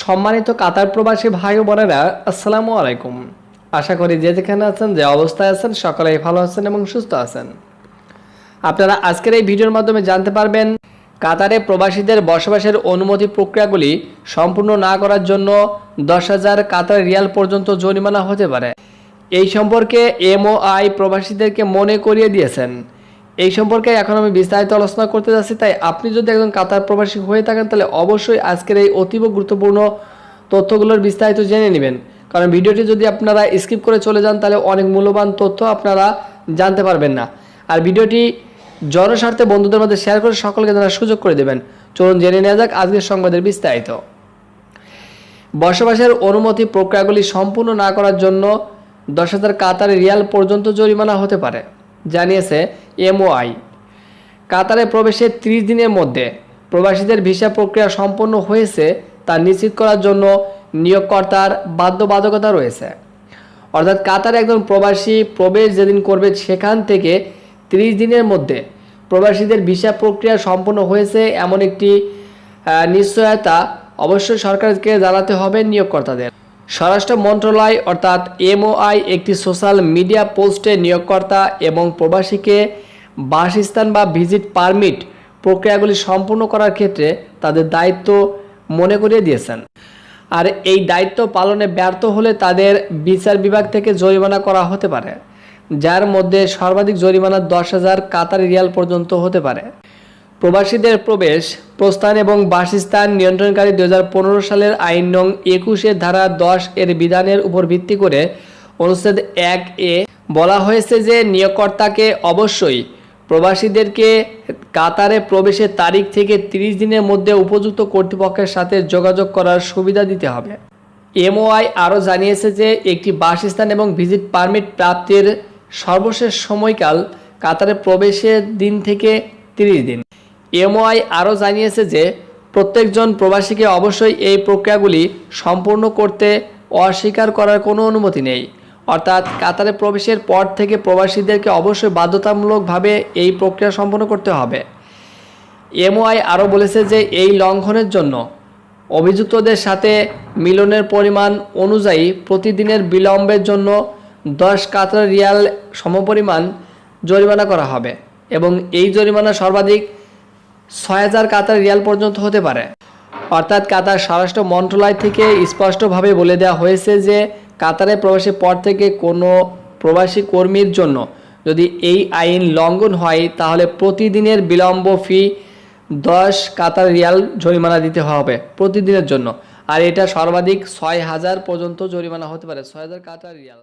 সম্মানিত কাতার প্রবাসী ভাই বোনেরা, আসসালামু আলাইকুম। আশা করি যে যেখানে আছেন, যে অবস্থায় আছেন, সকলেই ভালো আছেন এবং সুস্থ আছেন। আপনারা আজকের এই ভিডিওর মাধ্যমে জানতে পারবেন, কাতারে প্রবাসীদের বসবাসের অনুমতি প্রক্রিয়াগুলি সম্পূর্ণ না করার জন্য দশ হাজার কাতার রিয়াল পর্যন্ত জরিমানা হতে পারে। এই সম্পর্কে এমওআই প্রবাসীদেরকে মনে করিয়ে দিয়েছেন। এই সম্পর্কে এখন আমি বিস্তারিত আলোচনা করতে যাচ্ছি, তাই আপনি যদি একজন কাতার প্রবাসী হয়ে থাকেন, তাহলে অবশ্যই আজকের এই অতীব গুরুত্বপূর্ণ তথ্যগুলোর বিস্তারিত জেনে নেবেন। কারণ ভিডিওটি যদি আপনারা স্কিপ করে চলে যান, তাহলে অনেক মূল্যবান তথ্য আপনারা জানতে পারবেন না। আর ভিডিওটি জনস্বার্থে বন্ধুদের মধ্যে শেয়ার করে সকলকে জানার সুযোগ করে দেবেন। চলুন জেনে নেওয়া যাক আজকের সংবাদের বিস্তারিত। বসবাসের অনুমতি প্রক্রিয়াগুলি সম্পূর্ণ না করার জন্য দশ হাজার কাতার রিয়াল পর্যন্ত জরিমানা হতে পারে। জানিয়েছে এমওআই। কাতারে প্রবেশের ত্রিশ দিনের মধ্যে প্রবাসীদের ভিসা প্রক্রিয়া সম্পন্ন হয়েছে তা নিশ্চিত করার জন্য নিয়োগকর্তার বাধ্যবাধকতা রয়েছে। অর্থাৎ কাতারে একজন প্রবাসী প্রবেশ যেদিন করবে সেখান থেকে ত্রিশ দিনের মধ্যে প্রবাসীদের ভিসা প্রক্রিয়া সম্পন্ন হয়েছে এমন একটি নিশ্চয়তা অবশ্যই সরকারকে জানাতে হবে নিয়োগকর্তাদের। স্বরাষ্ট্র মন্ত্রণালয় অর্থাৎ এমওআই একটি সোশ্যাল মিডিয়া পোস্টে নিয়োগকর্তা এবং প্রবাসীকে বাসস্থান বা ভিজিট পারমিট প্রক্রিয়াগুলি সম্পূর্ণ করার ক্ষেত্রে তাদের দায়িত্ব মনে করিয়ে দিয়েছেন। আর এই দায়িত্ব পালনে ব্যর্থ হলে তাদের বিচার বিভাগ থেকে জরিমানা করা হতে পারে, যার মধ্যে সর্বাধিক জরিমানা দশ হাজার কাতার রিয়াল পর্যন্ত হতে পারে। প্রবাসীদের প্রবেশ, প্রস্থান এবং বাসস্থান নিয়ন্ত্রণকারী দুই হাজার পনেরো সালের আইন নং একুশের ধারা দশ এর বিধানের উপর ভিত্তি করে অনুচ্ছেদ এক এ বলা হয়েছে যে নিয়োগকর্তাকে অবশ্যই প্রবাসীদেরকে কাতারে প্রবেশের তারিখ থেকে 30 দিনের মধ্যে উপযুক্ত কর্তৃপক্ষের সাথে যোগাযোগ করার সুবিধা দিতে হবে। এমওআই আরও জানিয়েছে যে একটি বাসস্থান এবং ভিজিট পারমিট প্রাপ্তির সর্বশেষ সময়কাল কাতারে প্রবেশের দিন থেকে 30 দিন। এমওআই আরও জানিয়েছে যে প্রত্যেকজন প্রবাসীকে অবশ্যই এই প্রক্রিয়াগুলি সম্পূর্ণ করতে অস্বীকার করার কোনো অনুমতি নেই। অর্থাৎ কাতারে প্রবেশের পর থেকে প্রবাসীদেরকে অবশ্যই বাধ্যতামূলকভাবে এই প্রক্রিয়া সম্পন্ন করতে হবে। এমওআই আরও বলেছে যে এই লঙ্ঘনের জন্য অভিযুক্তদের সাথে মিলনের পরিমাণ অনুযায়ী প্রতিদিনের বিলম্বের জন্য দশ কাতার রিয়াল সমপরিমাণ জরিমানা করা হবে এবং এই জরিমানা সর্বাধিক ছয় হাজার কাতার রিয়াল পর্যন্ত হতে পারে। অর্থাৎ কাতার স্বরাষ্ট্র মন্ত্রণালয় থেকে স্পষ্টভাবে বলে দেওয়া হয়েছে যে, কাতারে প্রবেশের পর থেকে কোনো প্রবাসী কর্মীর জন্য যদি এই আইন লঙ্ঘন হয়, তাহলে প্রতিদিনের বিলম্ব ফি দশ কাতার রিয়াল জরিমানা দিতে হবে প্রতিদিনের জন্য। আর এটা সর্বাধিক ছয় হাজার পর্যন্ত জরিমানা হতে পারে, ছয় হাজার কাতার রিয়াল।